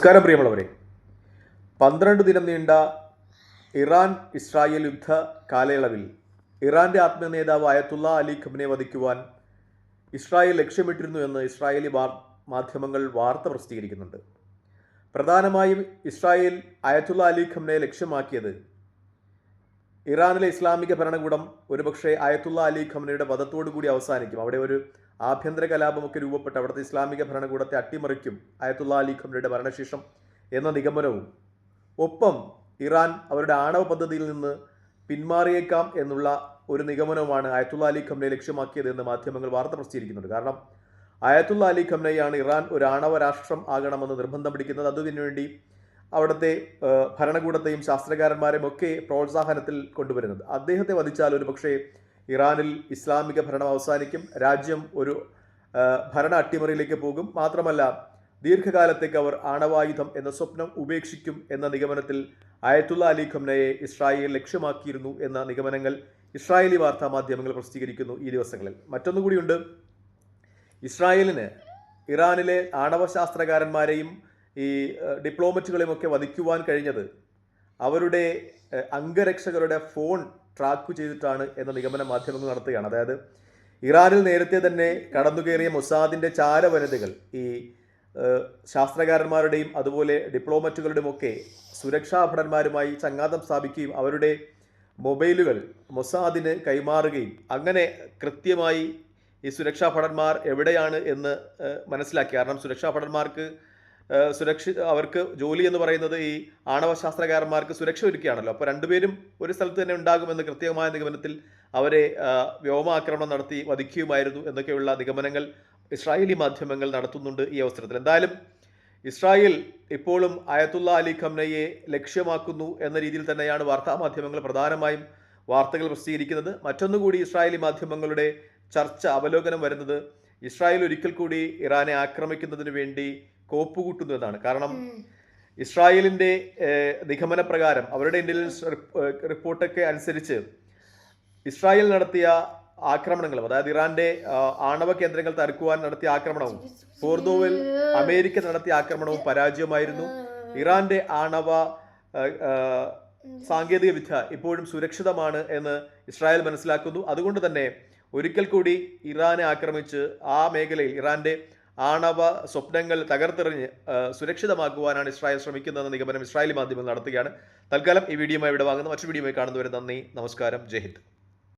നമസ്കാരം പ്രിയമുള്ളവരെ. പന്ത്രണ്ട് ദിനം നീണ്ട ഇറാൻ ഇസ്രായേൽ യുദ്ധ കാലയളവിൽ ഇറാന്റെ ആത്മീയ നേതാവ് അയത്തുള്ള അലി ഖബിനെ വധിക്കുവാൻ ഇസ്രായേൽ ലക്ഷ്യമിട്ടിരുന്നു എന്ന് ഇസ്രായേലി മാധ്യമങ്ങൾ വാർത്ത പ്രസിദ്ധീകരിക്കുന്നുണ്ട്. പ്രധാനമായും ഇസ്രായേൽ അയത്തുള്ള അലി ഖബ്നെ ലക്ഷ്യമാക്കിയത് ഇറാനിലെ ഇസ്ലാമിക ഭരണകൂടം ഒരുപക്ഷെ അയത്തുള്ള അലി ഖബിനയുടെ വധത്തോടു കൂടി അവസാനിക്കും. അവിടെ ഒരു ആഭ്യന്തര കലാപമൊക്കെ രൂപപ്പെട്ട് അവിടുത്തെ ഇസ്ലാമിക ഭരണകൂടത്തെ അട്ടിമറിക്കും അയത്തുള്ള അലി ഖംനയുടെ ഭരണശേഷം എന്ന നിഗമനവും. ഒപ്പം ഇറാൻ അവരുടെ ആണവ പദ്ധതിയിൽ നിന്ന് പിന്മാറിയേക്കാം എന്നുള്ള ഒരു നിഗമനവുമാണ് അയത്തുള്ള അലി ഖംനെ ലക്ഷ്യമാക്കിയത് എന്ന് മാധ്യമങ്ങൾ വാർത്ത പ്രസിദ്ധീകരിക്കുന്നുണ്ട്. കാരണം അയത്തുള്ള അലി ഖംനയാണ് ഇറാൻ ഒരു ആണവ രാഷ്ട്രം ആകണമെന്ന് നിർബന്ധം പിടിക്കുന്നത്. അതിനുവേണ്ടി അവിടുത്തെ ഭരണകൂടത്തെയും ശാസ്ത്രകാരന്മാരെയും ഒക്കെ പ്രോത്സാഹനത്തിൽ കൊണ്ടുവരുന്നത്. അദ്ദേഹത്തെ വധിച്ചാൽ ഒരു പക്ഷേ ഇറാനിൽ ഇസ്ലാമിക ഭരണം അവസാനിക്കും രാജ്യം ഒരു ഭരണ അട്ടിമറിയിലേക്ക് പോകും. മാത്രമല്ല ദീർഘകാലത്തേക്ക് അവർ ആണവായുധം എന്ന സ്വപ്നം ഉപേക്ഷിക്കും എന്ന നിഗമനത്തിൽ അയത്തുള്ള അലി ഖംനയെ ഇസ്രായേൽ ലക്ഷ്യമാക്കിയിരുന്നു എന്ന നിഗമനങ്ങൾ ഇസ്രായേലി വാർത്താ മാധ്യമങ്ങൾ പ്രസിദ്ധീകരിക്കുന്നു ഈ ദിവസങ്ങളിൽ. മറ്റൊന്നുകൂടിയുണ്ട് ഇസ്രായേലിന് ഇറാനിലെ ആണവശാസ്ത്രകാരന്മാരെയും ഈ ഡിപ്ലോമറ്റുകളെയും ഒക്കെ വധിക്കുവാൻ കഴിഞ്ഞത് അവരുടെ അംഗരക്ഷകരുടെ ഫോൺ ട്രാക്ക് ചെയ്തിട്ടാണ് എന്ന നിഗമനം മാധ്യമങ്ങൾ നടത്തുകയാണ്. അതായത് ഇറാനിൽ നേരത്തെ തന്നെ കടന്നുകയറിയ മൊസാദിന്റെ ചാരവനിതകൾ ഈ ശാസ്ത്രകാരന്മാരുടെയും അതുപോലെ ഡിപ്ലോമറ്റുകളുടെയും ഒക്കെ സുരക്ഷാ ഭടന്മാരുമായി ചങ്ങാതം സ്ഥാപിക്കുകയും അവരുടെ മൊബൈലുകൾ മൊസാദിന് കൈമാറുകയും അങ്ങനെ കൃത്യമായി ഈ സുരക്ഷാ ഭടന്മാർ എവിടെയാണ് എന്ന് മനസ്സിലാക്കി. കാരണം സുരക്ഷാ ഭടന്മാർക്ക് സുരക്ഷ അവർക്ക് ജോലി എന്ന് പറയുന്നത് ഈ ആണവ ശാസ്ത്രകാരന്മാർക്ക് സുരക്ഷ ഒരുക്കുകയാണല്ലോ. അപ്പോൾ രണ്ടുപേരും ഒരു സ്ഥലത്ത് തന്നെ ഉണ്ടാകുമെന്ന് കൃത്യമായ നിഗമനത്തിൽ അവരെ വ്യോമാക്രമണം നടത്തി വധിക്കുകയുമായിരുന്നു എന്നൊക്കെയുള്ള നിഗമനങ്ങൾ ഇസ്രായേലി മാധ്യമങ്ങൾ നടത്തുന്നുണ്ട് ഈ അവസരത്തിൽ. എന്തായാലും ഇസ്രായേൽ ഇപ്പോഴും അയത്തുള്ള അലി ഖംനയെ ലക്ഷ്യമാക്കുന്നു എന്ന രീതിയിൽ തന്നെയാണ് വാർത്താ മാധ്യമങ്ങൾ പ്രധാനമായും വാർത്തകൾ പ്രസിദ്ധീകരിക്കുന്നത്. മറ്റൊന്നുകൂടി ഇസ്രായേലി മാധ്യമങ്ങളുടെ ചർച്ച അവലോകനം വരുന്നത് ഇസ്രായേൽ ഒരിക്കൽ കൂടി ഇറാനെ ആക്രമിക്കുന്നതിന് വേണ്ടി കോപ്പുകൂട്ടുന്നു എന്നാണ്. കാരണം ഇസ്രായേലിന്റെ നിഗമന പ്രകാരം അവരുടെ ഇന്റലിജൻസ് റിപ്പ്- റിപ്പോർട്ടൊക്കെ അനുസരിച്ച് ഇസ്രായേൽ നടത്തിയ ആക്രമണങ്ങളും അതായത് ഇറാന്റെ ആണവ കേന്ദ്രങ്ങൾ തകർക്കുവാൻ നടത്തിയ ആക്രമണവും ഫോർദോവിൽ അമേരിക്ക നടത്തിയ ആക്രമണവും പരാജയമായിരുന്നു. ഇറാന്റെ ആണവ സാങ്കേതിക വിദ്യ ഇപ്പോഴും സുരക്ഷിതമാണ് എന്ന് ഇസ്രായേൽ മനസ്സിലാക്കുന്നു. അതുകൊണ്ട് തന്നെ ഒരിക്കൽ കൂടി ഇറാനെ ആക്രമിച്ച് ആ മേഖലയിൽ ഇറാന്റെ ആണവ സ്വപ്നങ്ങൾ തകർത്തെറിഞ്ഞ് സുരക്ഷിതമാക്കുവാനാണ് ഇസ്രായേൽ ശ്രമിക്കുന്നതെന്ന നിഗമനം ഇസ്രായേലി മാധ്യമങ്ങൾ നടത്തുകയാണ്. തൽക്കാലം ഈ വീഡിയോമായി ഇവിടെ വാങ്ങുന്ന. മറ്റു വീഡിയോമായി കാണുന്നവരെ നന്ദി നമസ്കാരം ജയ് ഹിന്ദ്.